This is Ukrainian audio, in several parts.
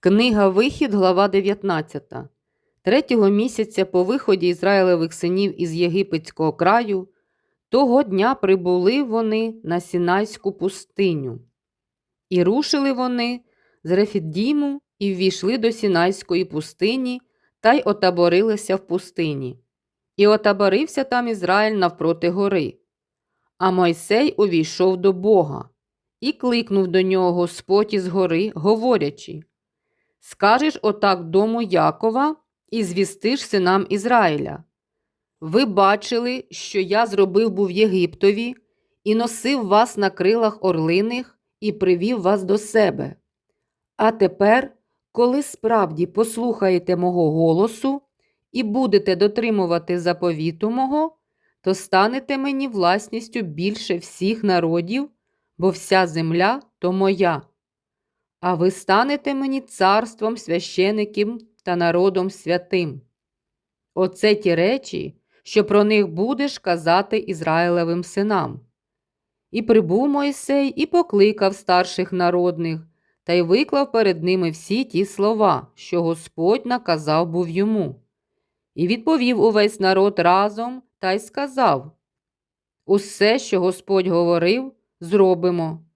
Книга Вихід, глава 19. Третього місяця по виході Ізраїлевих синів із Єгипетського краю, того дня прибули вони на Сінайську пустиню. І рушили вони з Рефіддіму і ввійшли до Сінайської пустині та й отаборилися в пустині. І отаборився там Ізраїль навпроти гори. А Мойсей увійшов до Бога і кликнув до нього Господь із гори, говорячи Скажеш отак дому Якова і звістиш синам Ізраїля. Ви бачили, що я зробив був Єгиптові, і носив вас на крилах орлиних і привів вас до себе. А тепер, коли справді послухаєте мого голосу і будете дотримувати заповіту мого, то станете мені власністю більше всіх народів, бо вся земля то моя. А ви станете мені царством священиків та народом святим. Оце ті речі, що про них будеш казати Ізраїлевим синам. І прибув Мойсей і покликав старших народних, та й виклав перед ними всі ті слова, що Господь наказав був йому. І відповів увесь народ разом та й сказав Усе, що Господь говорив, зробимо.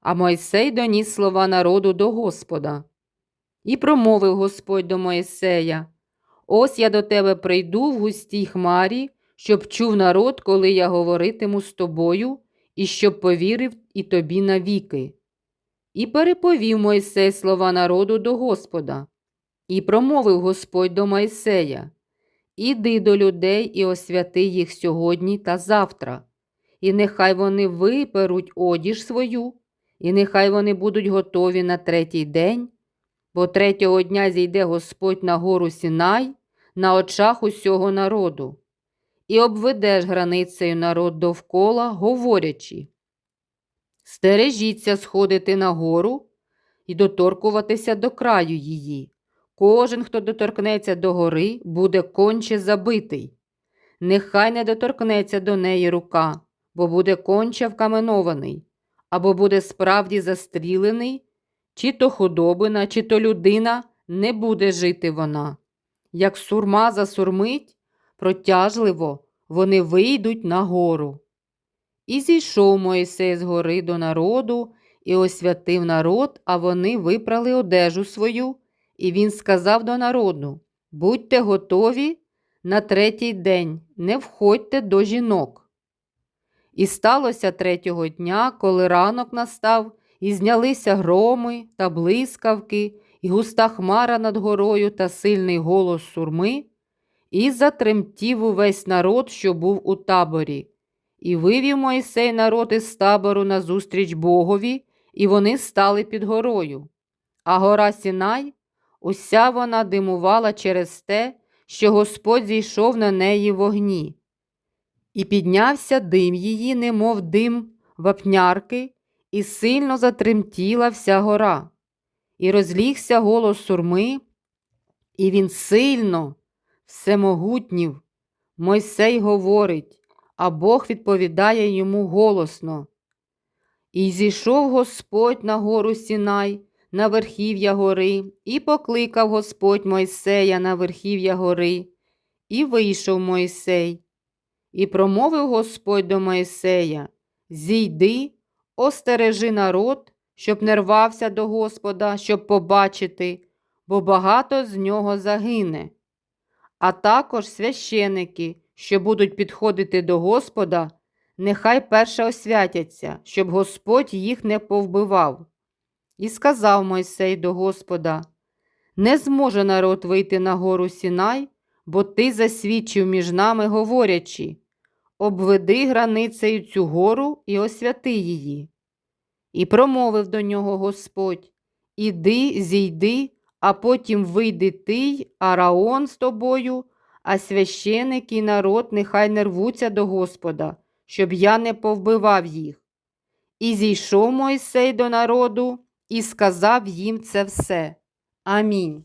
А Мойсей доніс слова народу до Господа. І промовив Господь до Моїсея: Ось я до тебе прийду в густій хмарі, щоб чув народ, коли я говоритиму з тобою, і щоб повірив і тобі навіки. І переповів Мойсей слова народу до Господа. І промовив Господь до Мойсея: Іди до людей і освяти їх сьогодні та завтра, і нехай вони виперуть одіж свою, і нехай вони будуть готові на третій день, бо третього дня зійде Господь на гору Сінай на очах усього народу, і обведеш границею народ довкола, говорячи Стережіться сходити на гору і доторкуватися до краю її. Кожен, хто доторкнеться до гори, буде конче забитий. Нехай не доторкнеться до неї рука, бо буде конче вкаменований, або буде справді застрілений, чи то худобина, чи то людина не буде жити вона. Як сурма засурмить, протяжливо вони вийдуть на гору. І зійшов Моїсей з гори до народу і освятив народ, а вони випрали одежу свою, і він сказав до народу Будьте готові на третій день, не входьте до жінок. І сталося третього дня, коли ранок настав, і знялися громи та блискавки, і густа хмара над горою та сильний голос сурми, і затремтів увесь народ, що був у таборі. І вивів Мойсей народ із табору назустріч Богові, і вони стали під горою. А гора Сінай, уся вона димувала через те, що Господь зійшов на неї вогні. І піднявся дим її, немов дим вапнярки, і сильно затремтіла вся гора. І розлігся голос сурми, і він сильно, всемогутнів. Мойсей говорить а Бог відповідає йому голосно. І зійшов Господь на гору Сінай, на верхів'я гори, і покликав Господь Мойсея на верхів'я гори, і вийшов Мойсей. І промовив Господь до Мойсея: Зійди, остережи народ, щоб не рвався до Господа, щоб побачити, бо багато з нього загине. А також священики, що будуть підходити до Господа, нехай перше освятяться, щоб Господь їх не повбивав. І сказав Мойсей до Господа: Не зможе народ вийти на гору Сінай, бо ти засвідчив між нами, говорячи обведи границею цю гору і освяти її. І промовив до нього Господь Іди, зійди, а потім вийди ти Араон з тобою а священики і народ нехай не рвуться до Господа, щоб я не повбивав їх. І зійшов Мойсей до народу і сказав їм це все. Амінь.